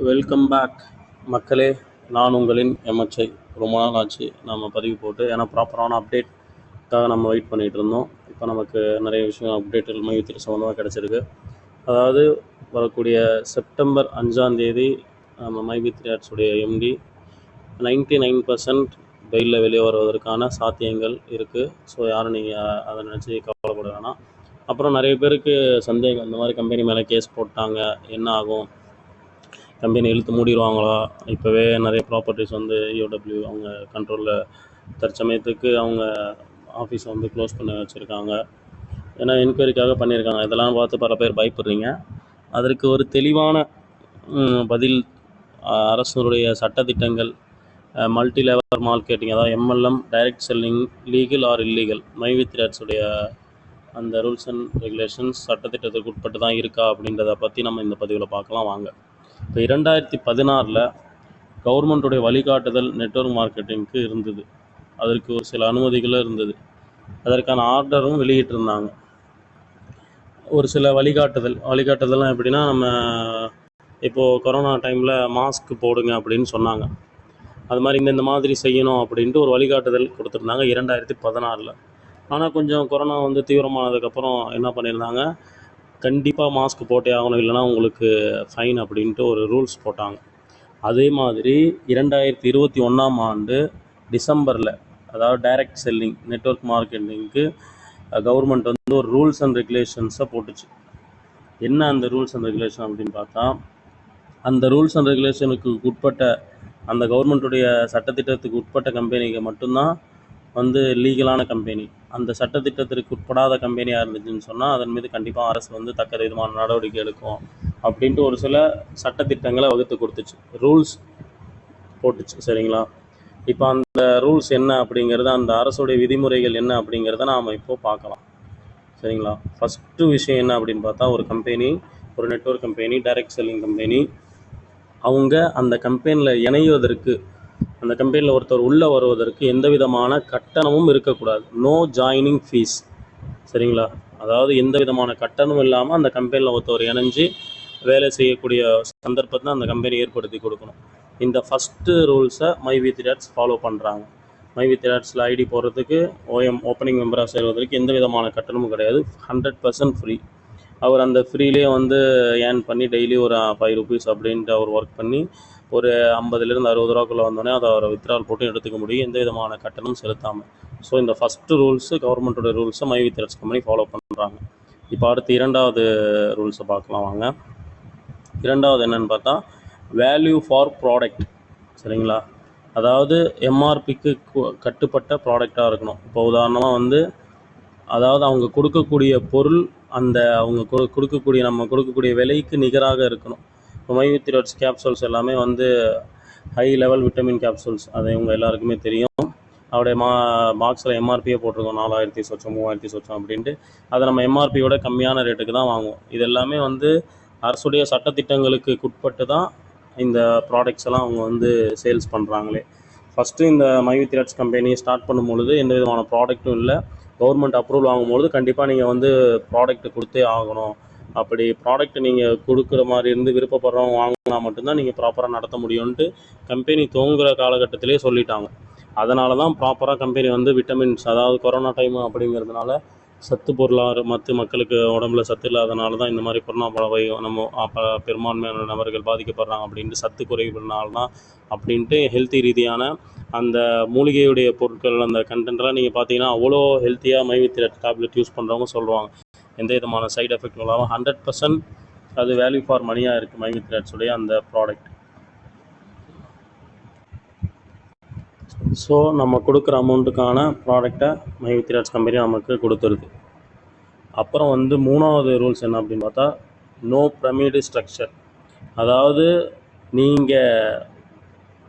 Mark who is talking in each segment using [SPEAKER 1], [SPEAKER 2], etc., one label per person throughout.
[SPEAKER 1] Welcome back மக்களே. நான் உங்களின் எம்எச்ஐ ரொம்ப நாள் ஆச்சு நம்ம பதிவு போட்டு. ஏன்னா ப்ராப்பரான அப்டேட்காக நம்ம வெயிட் பண்ணிகிட்டு இருந்தோம். இப்போ நமக்கு நிறைய விஷயம் அப்டேட் மையத்தில் சம்மந்தமாக கிடச்சிருக்கு. அதாவது வரக்கூடிய செப்டம்பர் அஞ்சாம் தேதி நம்ம my V three MD ninety nine percent பெயிலில் வெளியே வருவதற்கான சாத்தியங்கள் இருக்குது ஸோ யாரும் நீங்கள் அதை நினச்சி கவலைப்பட வேணாம். அப்புறம் நிறைய பேருக்கு சந்தேகம் இந்த மாதிரி கம்பெனி மேலே கேஸ் போட்டாங்க என்ன ஆகும்? கம்பெனி இழுத்து மூடிடுவாங்களா? இப்போவே நிறைய ப்ராப்பர்ட்டிஸ் வந்து இஓடபிள்யூ அவங்க கண்ட்ரோலில் தற்சமயத்துக்கு அவங்க ஆஃபீஸை வந்து க்ளோஸ் பண்ணி வச்சுருக்காங்க. ஏன்னா என்கொயரிக்காக பண்ணியிருக்காங்க. இதெல்லாம் பார்த்து பல பேர் பயப்படுறீங்க. அதற்கு ஒரு தெளிவான பதில் அரசனுடைய அரசுடைய சட்டத்திட்டங்கள் மல்டி லெவல் மார்க்கெட்டிங் அதாவது MLM direct selling legal or illegal மைவித் ரேட்ஸுடைய அந்த ரூல்ஸ் அண்ட் ரெகுலேஷன்ஸ் சட்டத்திட்டத்துக்கு உட்பட்டு தான் இருக்கா அப்படின்றத பற்றி நம்ம இந்த பதிவில் பார்க்கலாம். வாங்க. இப்போ இரண்டாயிரத்தி பதினாறில் கவர்மெண்ட்டுடைய வழிகாட்டுதல் நெட்வொர்க் மார்க்கெட்டிங்க்கு இருந்தது. அதற்கு ஒரு சில அனுமதிகளும் இருந்தது. அதற்கான ஆர்டரும் வெளியிட்டிருந்தாங்க. ஒரு சில வழிகாட்டுதல் வழிகாட்டுதல்லாம் எப்படின்னா நம்ம இப்போது கொரோனா டைமில் மாஸ்க் போடுங்க அப்படின்னு சொன்னாங்க. அது மாதிரி இந்த இந்த மாதிரி செய்யணும் அப்படின்ட்டு ஒரு வழிகாட்டுதல் கொடுத்துருந்தாங்க இரண்டாயிரத்தி பதினாறில். ஆனால் கொஞ்சம் கொரோனா வந்து தீவிரமானதுக்கப்புறம் என்ன பண்ணியிருந்தாங்க கண்டிப்பாக மாஸ்க் போட்டே ஆகணும் இல்லைன்னா உங்களுக்கு ஃபைன் அப்படின்ட்டு ஒரு ரூல்ஸ் போட்டாங்க. அதே மாதிரி இரண்டாயிரத்தி இருபத்தி ஒன்றாம் ஆண்டு டிசம்பரில் அதாவது டைரக்ட் செல்லிங் நெட்வொர்க் மார்க்கெட்டிங்க்கு கவர்மெண்ட் வந்து ஒரு ரூல்ஸ் அண்ட் ரெகுலேஷன்ஸை போட்டுச்சு. என்ன அந்த ரூல்ஸ் அண்ட் ரெகுலேஷன் அப்படின்னு பார்த்தா அந்த ரூல்ஸ் அண்ட் ரெகுலேஷனுக்கு உட்பட்ட அந்த கவர்மெண்ட்டுடைய சட்டத்திட்டத்துக்கு உட்பட்ட கம்பெனிக்கு மட்டும்தான் வந்து லீகலான கம்பெனி அந்த சட்டத்திட்டத்திற்கு உட்படாத கம்பெனியாக இருந்துச்சுன்னு சொன்னால் அதன் மீது கண்டிப்பாக அரசு வந்து தக்க விதமான நடவடிக்கை எடுக்கும் அப்படின்ட்டு ஒரு சில சட்டத்திட்டங்களை வகுத்து கொடுத்துச்சு. ரூல்ஸ் போட்டுச்சு சரிங்களா? இப்போ அந்த ரூல்ஸ் என்ன அப்படிங்கிறத அந்த அரசுடைய விதிமுறைகள் என்ன அப்படிங்கிறத நாம் இப்போது பார்க்கலாம். சரிங்களா? ஃபஸ்ட்டு விஷயம் என்ன அப்படின்னு பார்த்தா ஒரு கம்பெனி ஒரு network company direct selling company அவங்க அந்த கம்பெனியில் இணைவதற்கு அந்த கம்பெனியில் ஒருத்தர் உள்ளே வருவதற்கு எந்த விதமான கட்டணமும் இருக்கக்கூடாது. நோ ஜாயினிங் ஃபீஸ் சரிங்களா? அதாவது எந்த விதமான கட்டணமும் இல்லாமல் அந்த கம்பெனியில் ஒருத்தர் இணைஞ்சு வேலை செய்யக்கூடிய சந்தர்ப்பத்தை அந்த கம்பெனி ஏற்படுத்தி கொடுக்கணும். இந்த ஃபஸ்ட்டு ரூல்ஸை மை வித் டேட்ஸ் ஃபாலோ பண்ணுறாங்க மை வித் டேட்ஸில் ஐடி போடுறதுக்கு ஓஎம் ஓப்பனிங் மெம்பராக சேர்வதற்கு எந்த விதமான கட்டணமும் கிடையாது. ஹண்ட்ரட் பர்சன்ட் ஃப்ரீ அவர் அந்த ஃப்ரீலேயே வந்து ஏர்ன் பண்ணி டெய்லி ஒரு ஃபைவ் ருபீஸ் அப்படின்ட்டு அவர் ஒர்க் பண்ணி ஒரு ஐம்பதுலேருந்து அறுபது ரூபாக்குள்ளே வந்தோடனே அதை அவர் வித்ரால் போட்டு எடுத்துக்க முடியும். எந்த விதமான கட்டணம் செலுத்தாமல் ஸோ இந்த ஃபஸ்ட்டு ரூல்ஸு கவர்மெண்ட்டோட ரூல்ஸை மை வித் கம்பெனி ஃபாலோ பண்ணுறாங்க இப்போ அடுத்து இரண்டாவது ரூல்ஸை பார்க்கலாம் வாங்க. இரண்டாவது என்னன்னு பார்த்தா வேல்யூ ஃபார் ப்ராடக்ட் சரிங்களா? அதாவது எம்ஆர்பிக்கு கட்டுப்பட்ட ப்ராடக்டாக இருக்கணும். இப்போ உதாரணமாக வந்து அதாவது அவங்க கொடுக்கக்கூடிய பொருள் அந்த அவங்க கொடு கொடுக்கக்கூடிய நம்ம கொடுக்கக்கூடிய விலைக்கு நிகராக இருக்கணும். இப்போ மைவித்திரோட்ஸ் கேப்சூல்ஸ் எல்லாமே வந்து ஹை லெவல் விட்டமின் கேப்சூல்ஸ் அது இவங்க எல்லாருக்குமே தெரியும். அவருடைய மா பாக்ஸில் எம்ஆர்பியே போட்டிருக்கோம். நாலாயிரத்தி சொச்சம் மூவாயிரத்தி சொச்சம் அப்படின்ட்டு. அதை நம்ம எம்ஆர்பியோட கம்மியான ரேட்டுக்கு தான் வாங்குவோம். இது எல்லாமே வந்து அரசுடைய சட்டத்திட்டங்களுக்கு உட்பட்டு தான் இந்த ப்ராடக்ட்ஸ் எல்லாம் அவங்க வந்து சேல்ஸ் பண்ணுறாங்களே ஃபஸ்ட்டு இந்த மைவித்ராட்ஸ் கம்பெனி ஸ்டார்ட் பண்ணும் பொழுது எந்த விதமான ப்ராடக்ட்டும் இல்லை. கவர்மெண்ட் அப்ரூவல் வாங்கும்பொழுது கண்டிப்பாக நீங்கள் வந்து ப்ராடக்ட் கொடுத்தே ஆகணும். அப்படி ப்ராடக்ட் நீங்கள் கொடுக்குற மாதிரி இருந்து விருப்பப்படுறவங்க வாங்கினா மட்டும்தான் நீங்கள் ப்ராப்பராக நடத்த முடியும்ன்ட்டு கம்பெனி தோங்குகிற காலகட்டத்திலே சொல்லிட்டாங்க. அதனால தான் ப்ராப்பராக கம்பெனி வந்து விட்டமின்ஸ் அதாவது கொரோனா டைம் அப்படிங்கிறதுனால சத்து பொருளாக மற்ற மக்களுக்கு உடம்புல சத்து இல்லாதனால தான் இந்த மாதிரி கொரோனா பரவை நம்ம அப்போ பெரும்பான்மையான நபர்கள் பாதிக்கப்படுறாங்க அப்படின்ட்டு சத்து குறைவுனால தான் அப்படின்ட்டு ஹெல்த்தி ரீதியான அந்த மூலிகையுடைய பொருட்கள் அந்த கண்டென்ட்லாம் நீங்கள் பார்த்தீங்கன்னா அவ்வளோ ஹெல்த்தியாக மைவித்திர டேப்லெட் யூஸ் பண்ணுறவங்க சொல்லுவாங்க. எந்த விதமான சைடு எஃபெக்ட் இல்லாமல் ஹண்ட்ரட் பர்சன்ட் அது வேல்யூ ஃபார் மணியாக இருக்குது மைவித்ராட்ஸுடைய அந்த ப்ராடக்ட் ஸோ நம்ம கொடுக்குற அமௌண்ட்டுக்கான ப்ராடக்டை மைவித்ராட்ஸ் கம்பெனி நமக்கு கொடுத்துருது. அப்புறம் வந்து மூணாவது ரூல்ஸ் என்ன அப்படின்னு பார்த்தா நோ பிரமிடு ஸ்ட்ரக்சர் அதாவது நீங்கள்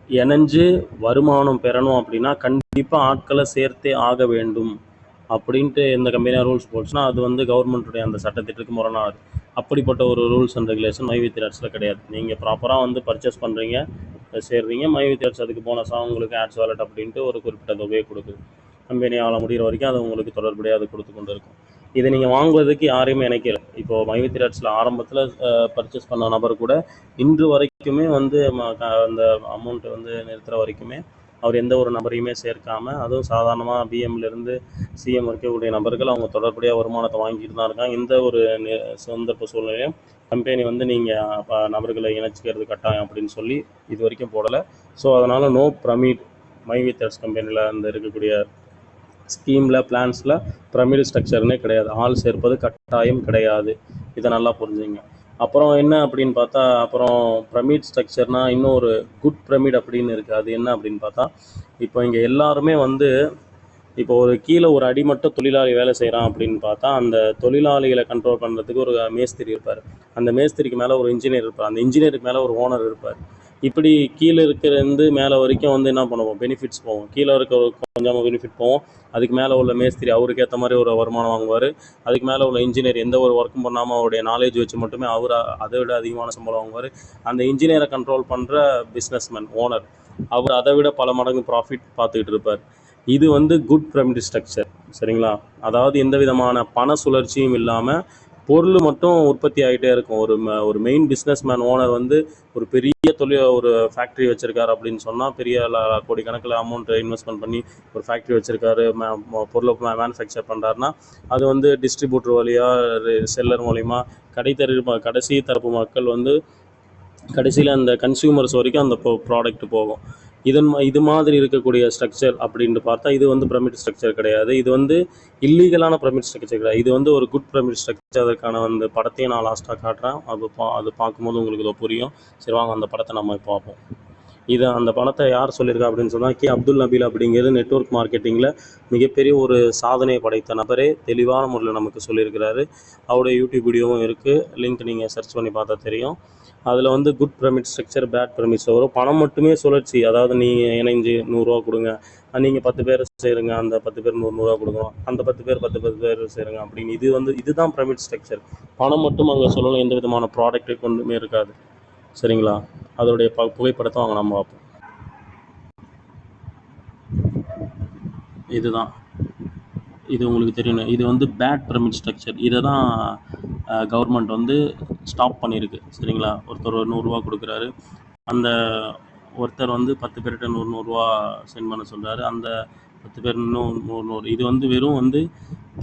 [SPEAKER 1] இணைஞ்சு வருமானம் பெறணும் அப்படின்னா கண்டிப்பாக ஆட்களை சேர்த்தே ஆக வேண்டும் அப்படின்ட்டு எந்த கம்பெனியாக ரூல்ஸ் போச்சுன்னா அது வந்து கவர்மெண்ட்டுடைய அந்த சட்டத்திட்டத்துக்கு முரணாது அப்படிப்பட்ட ஒரு ரூல்ஸ் அண்ட் ரெகுலேஷன் மை வித் கிடையாது நீங்கள் ப்ராப்பராக வந்து பர்ச்சேஸ் பண்ணுறீங்க சேர்றீங்க. மை வித் ஆட்ஸ் அதுக்கு போனஸாக உங்களுக்கு ஆட்ஸ் வாலெட் அப்படின்ட்டு ஒரு குறிப்பிட்ட தொகையை கொடுக்குது. கம்பெனி ஆள முடிகிற வரைக்கும் அது உங்களுக்கு தொடர்புடைய அது கொடுத்து கொண்டு இருக்கும் இதை நீங்கள் வாங்குவதற்கு யாரையுமே நினைக்கல இப்போது மைவித் ஆட்ஸில் ஆரம்பத்தில் பர்ச்சேஸ் பண்ண நபர் கூட இன்று வரைக்குமே வந்து அந்த அமௌண்ட்டை வந்து நிறுத்துகிற வரைக்குமே அவர் எந்த ஒரு நபரையுமே சேர்க்காம அதுவும் சாதாரணமாக பிஎம்லேருந்து சிஎம் இருக்கக்கூடிய நபர்கள் அவங்க தொடர்புடைய வருமானத்தை வாங்கிட்டு தான் இருக்காங்க. இந்த ஒரு சந்தர்ப்ப சூழ்நிலையும் கம்பெனி வந்து நீங்கள் நபர்களை இணைச்சிக்கிறது கட்டாயம் அப்படின்னு சொல்லி இது வரைக்கும் போடலை. ஸோ அதனால் நோ பிரமிட் மை வித்தர்ஸ் கம்பெனியில் அந்த இருக்கக்கூடிய ஸ்கீமில் பிளான்ஸில் பிரமிட் ஸ்ட்ரக்சர்னே கிடையாது. ஆள் சேர்ப்பது கட்டாயம் கிடையாது. இதை நல்லா புரிஞ்சுங்க. அப்புறம் என்ன அப்படின்னு பார்த்தா அப்புறம் பிரமிட் ஸ்ட்ரக்சர்னால் இன்னும் ஒரு குட் பிரமிட் அப்படின்னு இருக்குது அது என்ன அப்படின்னு பார்த்தா இப்போ இங்கே எல்லாருமே வந்து இப்போ ஒரு கீழே ஒரு அடிமட்ட தொழிலாளி வேலை செய்கிறான் அப்படின்னு பார்த்தா அந்த தொழிலாளிகளை கண்ட்ரோல் பண்ணுறதுக்கு ஒரு மேஸ்திரி இருப்பார். அந்த மேஸ்திரிக்கு மேலே ஒரு இன்ஜினியர் இருப்பார். அந்த இன்ஜினியருக்கு மேலே ஒரு ஓனர் இருப்பார். இப்படி கீழே இருக்கிறது மேலே வரைக்கும் வந்து என்ன பண்ணுவோம்? பெனிஃபிட்ஸ் போவோம். கீழே இருக்க ஒரு கொஞ்சமாக பெனிஃபிட் போவோம். அதுக்கு மேலே உள்ள மேஸ்திரி அவருக்கு ஏற்ற மாதிரி ஒரு வருமானம் வாங்குவார். அதுக்கு மேலே உள்ள இன்ஜினியர் எந்த ஒரு ஒர்க்கும் பண்ணாமல் அவருடைய நாலேஜ் வச்சு மட்டுமே அவர் அதை விட அதிகமான சம்பளம் வாங்குவார். அந்த இன்ஜினியரை கண்ட்ரோல் பண்ணுற பிஸ்னஸ்மேன் ஓனர் அவர் அதை விட பல மடங்கு ப்ராஃபிட் பார்த்துக்கிட்டு இருப்பார். இது வந்து குட் பிரமிட் ஸ்ட்ரக்சர் சரிங்களா? அதாவது எந்த விதமான பண சுழற்சியும் இல்லாமல் பொருள் மட்டும் உற்பத்தி ஆகிட்டே இருக்கும். ஒரு ம- ஒரு மெயின் பிஸ்னஸ் மேன் ஓனர் வந்து ஒரு பெரிய தொழில் ஒரு ஃபேக்ட்ரி வச்சுருக்காரு அப்படின்னு சொன்னால் பெரிய கோடிக்கணக்கில் அமௌண்ட்டு இன்வெஸ்ட்மெண்ட் பண்ணி ஒரு ஃபேக்ட்ரி வச்சுருக்காரு பொருளை மேனுஃபேக்சர் பண்ணுறாருன்னா அது வந்து டிஸ்ட்ரிபியூட்டர் வழியாக செல்லர் மூலிமா கடைத்தறி கடைசி தரப்பு மக்கள் வந்து கடைசியில் அந்த கன்சியூமர்ஸ் வரைக்கும் அந்த ப்ராடக்ட் போகும். இதன் இது மாதிரி இருக்கக்கூடிய ஸ்ட்ரக்சர் அப்படின்ட்டு பார்த்தா இது வந்து பிரமிட் ஸ்ட்ரக்சர் கிடையாது. இது வந்து இல்லீகலான பிரமிட் ஸ்ட்ரக்சர் கிடையாது. இது வந்து ஒரு குட் பிரமிட் ஸ்ட்ரக்சர் அதற்கான அந்த படத்தையும் நான் லாஸ்ட்டாக காட்டுறேன். அது பா அது பார்க்கும்போது உங்களுக்கு இதோ புரியும். சரி வாங்க அந்த படத்தை நம்ம பார்ப்போம். இது அந்த பணத்தை யார் சொல்லியிருக்கா அப்படின்னு சொன்னால் கே. அப்துல் நபீல் அப்படிங்கிறது நெட்வொர்க் மார்க்கெட்டிங்கில் மிகப்பெரிய ஒரு சாதனை படைத்த நபரே தெளிவான முறையில் நமக்கு சொல்லியிருக்கிறாரு. அவருடைய யூடியூப் வீடியோவும் இருக்குது லிங்க் நீங்கள் சர்ச் பண்ணி பார்த்தா தெரியும். அதில் வந்து good pyramid structure bad pyramids வரும் பணம் மட்டுமே சுழற்சி. அதாவது நீங்கள் இணைஞ்சு நூறுரூவா கொடுங்க. நீங்கள் பத்து பேர் செய்கிறங்க அந்த பத்து பேர் நூறு நூறுரூவா அந்த பத்து பேர் பத்து பத்து பேர் செய்கிறங்க அப்படின்னு. இது வந்து இதுதான் பிரமிட் ஸ்ட்ரக்சர் பணம் மட்டும் அங்கே சொல்லணும். எந்த விதமான ப்ராடக்ட்டு கொண்டுமே இருக்காது. சரிங்களா? அதோடைய ப புகைப்படத்தை வாங்க நம்ம பார்ப்போம். இதுதான். இது உங்களுக்கு தெரியணும். இது வந்து பேட் பிரமிட் ஸ்ட்ரக்சர் இதை தான் கவர்மெண்ட் வந்து ஸ்டாப் பண்ணியிருக்கு. சரிங்களா? ஒருத்தர் ஒரு நூறுரூவா கொடுக்குறாரு. அந்த ஒருத்தர் வந்து பத்து பேர்கிட்ட நூறு நூறுரூவா சென்ட் பண்ண சொல்கிறாரு அந்த பத்து பேர் இன்னும் நூறு நூறு. இது வந்து வெறும் வந்து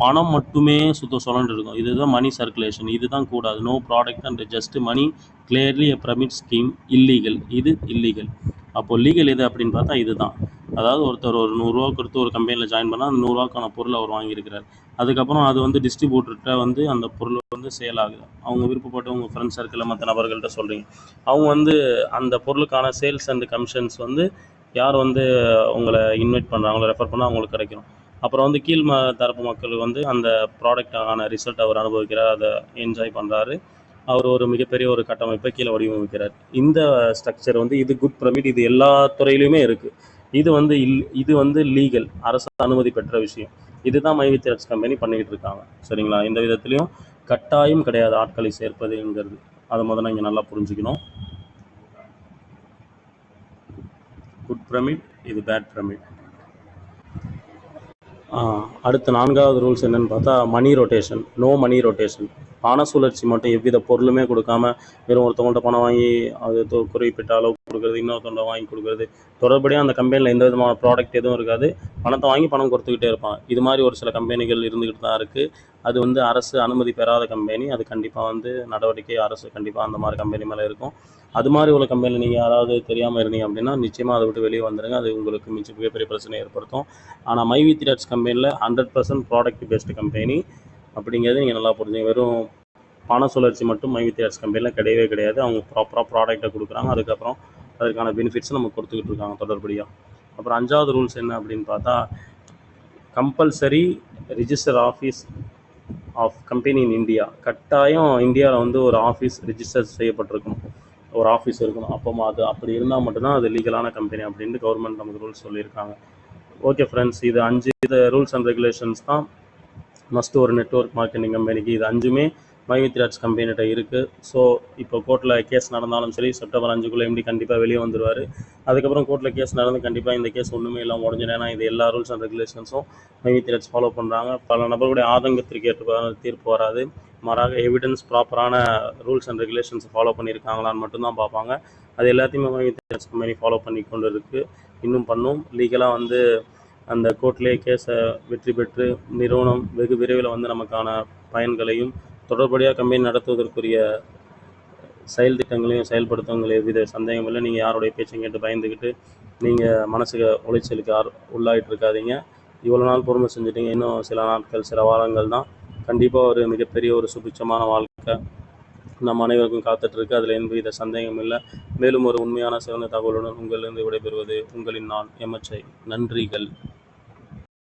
[SPEAKER 1] பணம் மட்டுமே சுத்த சொல்லிட்டு இருக்கும். இதுதான் மணி சர்க்குலேஷன் இதுதான் கூடாது no product and just money clearly a pyramid scheme illegal இது இல்லீகல் அப்போது லீகல் எது அப்படின்னு பார்த்தா இதுதான். அதாவது ஒருத்தர் ஒரு நூறுரூவா கொடுத்து ஒரு கம்பெனியில் ஜாயின் பண்ணால் அந்த நூறுரூவாக்கான பொருள் அவர் வாங்கியிருக்கிறார். அதுக்கப்புறம் அது வந்து டிஸ்ட்ரிபியூட்டர்கிட்ட வந்து அந்த பொருள் வந்து சேல் ஆகுது. அவங்க விருப்பப்பட்டு உங்கள் ஃப்ரெண்ட்ஸ் சர்க்கிளில் மற்ற நபர்கள்ட்ட சொல்கிறீங்க அவங்க வந்து அந்த பொருளுக்கான சேல்ஸ் அண்ட் கமிஷன்ஸ் வந்து யார் வந்து உங்களை இன்வைட் பண்ணுறாங்களோ ரெஃபர் பண்ணால் அவங்களுக்கு கிடைக்கும். அப்புறம் வந்து கீழ் ம தரப்பு மக்கள் வந்து அந்த ப்ராடக்டான ரிசல்ட் அவர் அனுபவிக்கிறார் அதை என்ஜாய் பண்ணுறாரு அவர் ஒரு மிகப்பெரிய ஒரு கட்டமைப்பை கீழே வடிவமைக்கிறார். இந்த ஸ்ட்ரக்சர் வந்து இது குட் பிரமிட் இது எல்லா துறையிலையுமே இருக்குது இது வந்து இல் இது வந்து லீகல் அரசு அனுமதி பெற்ற விஷயம். இதுதான் மைவி மைவித்திரட்ஸ் கம்பெனி பண்ணிக்கிட்டு இருக்காங்க. சரிங்களா? இந்த விதத்துலையும் கட்டாயம் கிடையாது ஆட்களை சேர்ப்பதுங்கிறது. அதை முதல்ல இங்கே நல்லா புரிஞ்சுக்கணும். குட் பிரமிட் இது பேட் பிரமிட் அடுத்த நான்காவது ரூல்ஸ் என்னென்னு பார்த்தா money rotation no money rotation பண சுழற்சி மட்டும் எவ்வித பொருளுமே கொடுக்காம வெறும் ஒருத்தவங்கள்ட்ட பணம் வாங்கி அது குறிப்பிட்ட அளவு கொடுக்குறது இன்னொருத்தவங்க வாங்கி கொடுக்குறது. தொடர்படியாக அந்த கம்பெனியில் எந்த விதமான ப்ராடக்ட் எதுவும் இருக்காது. பணத்தை வாங்கி பணம் கொடுத்துக்கிட்டே இருப்பான் இது மாதிரி ஒரு சில கம்பெனிகள் இருந்துக்கிட்டு தான் இருக்குது அது வந்து அரசு அனுமதி பெறாத கம்பெனி அது கண்டிப்பாக வந்து நடவடிக்கை அரசு கண்டிப்பாக அந்த மாதிரி கம்பெனி மேலே இருக்கும். அது மாதிரி உள்ள கம்பெனியில் நீங்கள் யாராவது தெரியாமல் இருந்தீங்க அப்படின்னா நிச்சயமாக அதை விட்டு வெளியே வந்துடுங்க அது உங்களுக்கு மிச்ச மிகப்பெரிய பிரச்சனை ஏற்படுத்தும். ஆனால் மைவி த்ரட்ஸ் கம்பெனியில் hundred percent product based company அப்படிங்கிறது நீங்கள் நல்லா புரிஞ்சுங்க. வெறும் பண சுழற்சி மட்டும் மை த்ரட்ஸ் கம்பெனியில் கிடையவே கிடையாது. அவங்க ப்ராப்பராக ப்ராடக்ட்டை கொடுக்குறாங்க. அதுக்கப்புறம் அதற்கான பெனிஃபிட்ஸும் நம்ம கொடுத்துக்கிட்டு இருக்காங்க தொடர்படியாக அப்புறம் அஞ்சாவது ரூல்ஸ் என்ன அப்படின்னு பார்த்தா compulsory register office of company in India கட்டாயம் இந்தியாவில் வந்து ஒரு ஆஃபீஸ் ரிஜிஸ்டர் செய்யப்பட்டிருக்கணும் ஒரு ஆஃபீஸ் இருக்கணும். அப்போ அது அப்படி இருந்தால் மட்டும்தான் அது லீகலான கம்பெனி அப்படின்ட்டு கவர்மெண்ட் நமக்கு ரூல்ஸ் சொல்லியிருக்காங்க. ஓகே ஃப்ரெண்ட்ஸ் இது அஞ்சு இது ரூல்ஸ் அண்ட் ரெகுலேஷன்ஸ் தான். மஸ்ட் ஒரு நெட்வொர்க் மார்க்கெட்டிங் கம்பெனிக்கு இது அஞ்சுமே மைவித்ராஜ் கம்பெனிகிட்ட இருக்குது ஸோ இப்போ கோர்ட்டில் கேஸ் நடந்தாலும் சரி செப்டம்பர் அஞ்சுக்குள்ளே எம்டி கண்டிப்பாக வெளியே வந்துடுவார் அதுக்கப்புறம் கோர்ட்டில் கேஸ் நடந்து கண்டிப்பாக இந்த கேஸ் ஒன்றுமே இல்லாமல் உடஞ்சிடும். ஏன்னா இது எல்லா ரூல்ஸ் அண்ட் ரெகுலேஷன்ஸும் மைவித்ராஜ் ஃபாலோ பண்ணுறாங்க பல நபர்களுடைய ஆதங்கத்திற்கு ஏற்ற தீர்ப்பு வராது. மாறாக எவிடன்ஸ் ப்ராப்பரான ரூல்ஸ் அண்ட் ரெகுலேஷன்ஸ் ஃபாலோ பண்ணியிருக்காங்களான்னு மட்டும்தான் பார்ப்பாங்க. அது எல்லாத்தையுமே மைவித்திரஸ் கம்பெனி ஃபாலோ பண்ணி கொண்டு இருக்குது இன்னும் பண்ணும். லீகலாக வந்து அந்த கோர்ட்லேயே கேஸை வெற்றி பெற்று நிறுவனம் வெகு விரைவில் வந்து நமக்கான பயன்களையும் தொடர்படியாக கம்பெனி நடத்துவதற்குரிய செயல் திட்டங்களையும் செயல்படுத்துவங்களே எவ்வித சந்தேகம் இல்லை. நீங்கள் யாருடைய பேச்சையும் கேட்டு பயந்துக்கிட்டு நீங்கள் மனசுக்கு உளைச்சலுக்கு ஆர் உள்ளாகிட்டு இருக்காதீங்க இவ்வளோ நாள் பொறுமை செஞ்சுட்டீங்க. இன்னும் சில நாட்கள் சில வாரங்கள் தான். கண்டிப்பாக ஒரு மிகப்பெரிய ஒரு சுபிட்சமான வாழ்க்கை நம் அனைவருக்கும் காத்துட்ருக்கு. அதில் எந்தவித சந்தேகம் இல்லை. மேலும் ஒரு உண்மையான சிறந்த தகவலுடன் உங்களிலிருந்து விடைபெறுவது உங்களின் நான் எம்எச்ஐ நன்றிகள்.